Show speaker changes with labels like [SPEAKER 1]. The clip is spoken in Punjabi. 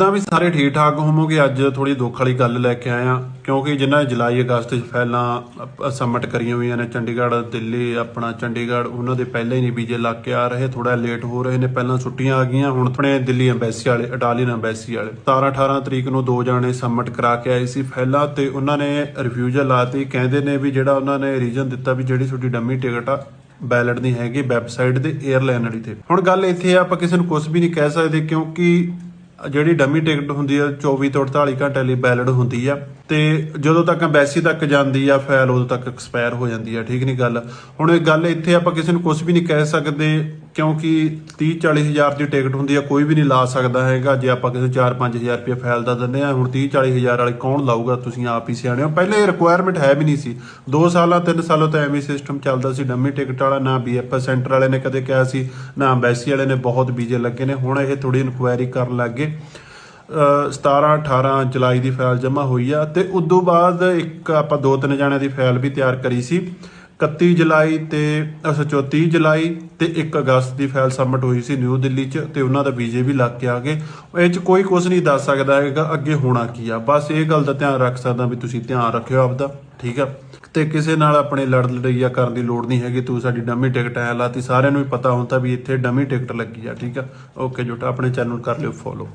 [SPEAKER 1] ਤਾਂ ਵੀ ਸਾਰੇ ਠੀਕ ਠਾਕ ਹੋਵੋਗੇ? ਅੱਜ ਥੋੜੀ ਦੁੱਖ ਵਾਲੀ ਗੱਲ ਲੈ ਕੇ ਆਇਆ ਕਿਉਂਕਿ ਜਿਨ੍ਹਾਂ ਜੁਲਾਈ ਅਗਸਤ ਚ ਫੈਲਾਂ ਸਬਮਿਟ ਕਰੀਆਂ ਹੋਈਆਂ ਨੇ, ਚੰਡੀਗੜ੍ਹ, ਦਿੱਲੀ, ਆਪਣਾ ਚੰਡੀਗੜ੍ਹ, ਉਹਨਾਂ ਦੇ ਪਹਿਲਾਂ ਹੀ ਨਹੀਂ ਵੀਜ਼ੇ ਲੱਗ ਕੇ ਆ ਰਹੇ ਥੋੜਾ ਲੇਟ ਹੋ ਰਹੇ ਨੇ, ਪਹਿਲਾਂ ਛੁੱਟੀਆਂ ਆ ਗਈਆਂ, ਹੁਣ ਆਪਣੇ ਦਿੱਲੀ ਐਮਬੈਸੀ ਵਾਲੇ, ਇਟਾਲੀਅਨ ਐਮਬੈਸੀ ਵਾਲੇ। 17 18 ਤਰੀਕ ਨੂੰ ਦੋ ਜਾਣੇ ਸਬਮਿਟ ਕਰਾ ਕੇ ਆਏ ਸੀ ਫੈਲਾਂ ਤੇ ਉਹਨਾਂ ਨੇ ਰਿਫਿਊਜ਼ਲ ਲਾਤੀ, ਕਹਿੰਦੇ ਨੇ ਵੀ ਜਿਹੜਾ ਉਹਨਾਂ ਨੇ ਰੀਜ਼ਨ ਦਿੱਤਾ ਵੀ ਜਿਹੜੀ ਤੁਹਾਡੀ ਡੰਮੀ ਟਿਕਟ ਆ ਬੈਲਟ ਨਹੀਂ ਹੈਗੀ, ਵੈਬਸਾਈਟ ਦੇ 에ਅਰਲਾਈਨ ਵਾਲੀ ਤੇ। ਹੁਣ ਗੱਲ ਇੱਥੇ ਆ, ਆਪਾਂ ਕਿਸੇ ਨੂੰ ਕੁਝ ਵੀ ਨਹੀਂ ਕਹਿ ਸਕਦੇ, ਕਿਉਂਕਿ ਜਿਹੜੀ ਡਮੀ ਟਿਕਟ ਹੁੰਦੀ ਆ 24 ਤੋਂ 48 ਘੰਟੇ ਲਈ ਵੈਲਿਡ ਹੁੰਦੀ ਆ। ਤੇ ਜਦੋਂ ਤੱਕ ਐਮਬੈਸੀ ਤੱਕ ਜਾਂਦੀ ਆ, ਫਾਈਲ ਉਦੋਂ ਤੱਕ ਐਕਸਪਾਇਰ ਹੋ ਜਾਂਦੀ ਆ, ਠੀਕ ਨਹੀਂ ਗੱਲ? ਹੁਣ ਇਹ ਗੱਲ ਇੱਥੇ ਆਪਾਂ ਕਿਸੇ ਨੂੰ ਕੁਝ ਵੀ ਨਹੀਂ ਕਹਿ ਸਕਦੇ, ਕਿਉਂਕਿ 30 40 ਹਜ਼ਾਰ ਦੀ ਟਿਕਟ ਹੁੰਦੀ ਆ, ਕੋਈ ਵੀ ਨਹੀਂ ਲਾ ਸਕਦਾ ਹੈਗਾ। ਜੇ ਆਪਾਂ ਕਿਸੇ 4 5000 ਰੁਪਏ ਫਾਈਲ ਦਾ ਦਿੰਦੇ ਆ, ਹੁਣ 30 40 ਹਜ਼ਾਰ ਵਾਲੇ ਕੌਣ ਲਾਊਗਾ ਤੁਸੀਂ ਆਪ ਹੀ ਸਿਆਣੇ ਹੋ? ਪਹਿਲੇ ਇਹ ਰਿਕੁਆਇਰਮੈਂਟ ਹੈ ਵੀ ਨਹੀਂ ਸੀ। 2 ਸਾਲਾਂ 3 ਸਾਲਾਂ ਤੋਂ ਐਵੇਂ ਸਿਸਟਮ ਚੱਲਦਾ ਸੀ ਡੰਮੀ ਟਿਕਟ ਵਾਲਾ ਨਾ ਬੀਐਫਐਸ ਸੈਂਟਰ ਵਾਲੇ ਨੇ ਕਦੇ ਕਿਹਾ ਸੀ, ਨਾ ਐਮਬੈਸੀ ਵਾਲੇ ਨੇ, ਬਹੁਤ ਬੀਜੇ ਲੱਗੇ ਨੇ। ਹੁਣ ਇਹ ਥੋੜੀ ਇਨਕੁਆਇਰੀ ਕਰਨ ਲੱਗ ਗਏ। 17 18 ਜੁਲਾਈ ਦੀ ਫਾਈਲ ਜਮ੍ਹਾਂ ਹੋਈ ਆ ਤੇ ਤੋਂ ਬਾਅਦ ਇੱਕ ਆਪਾਂ ਦੋ ਤਿੰਨ ਜਣਿਆਂ ਦੀ ਫਾਈਲ ਵੀ ਤਿਆਰ ਕਰੀ ਸੀ। 31 ਜੁਲਾਈ ਤੇ ਅ, ਸੱਚੋ 30 ਜੁਲਾਈ ਤੇ 1 ਅਗਸਤ ਦੀ ਫਾਈਲ ਸਬਮਿਟ ਹੋਈ ਸੀ ਨਿਊ ਦਿੱਲੀ 'ਚ ਤੇ ਉਹਨਾਂ ਦਾ ਵੀਜ਼ੇ ਵੀ ਲੱਗ ਕੇ ਆ ਗਏ। ਇਹ 'ਚ ਕੋਈ ਕੁਝ ਨਹੀਂ ਦੱਸ ਸਕਦਾ ਹੈਗਾ ਅੱਗੇ ਹੋਣਾ ਕੀ ਆ। ਬਸ ਇਹ ਗੱਲ ਦਾ ਧਿਆਨ ਰੱਖ ਸਕਦਾ ਵੀ ਤੁਸੀਂ ਧਿਆਨ ਰੱਖਿਓ ਆਪਦਾ ਠੀਕ ਆ? ਤੇ ਕਿਸੇ ਨਾਲ ਆਪਣੇ ਲੜ ਲੜਈਆ ਕਰਨ ਦੀ ਲੋੜ ਨਹੀਂ ਹੈਗੀ। ਤੂੰ ਸਾਡੀ ਡਮੀ ਟਿਕਟ ਹੈ ਲਾਤੀ ਸਾਰਿਆਂ ਨੂੰ ਵੀ ਪਤਾ ਹੁੰਦਾ ਵੀ ਇੱਥੇ ਡਮੀ ਟਿਕਟ ਲੱਗੀ ਆ ਠੀਕ ਆ? ਓਕੇ ਜੋਟਾ ਆਪਣੇ ਚੈਨਲ ਕਰ ਲਿਓ ਫੋਲੋ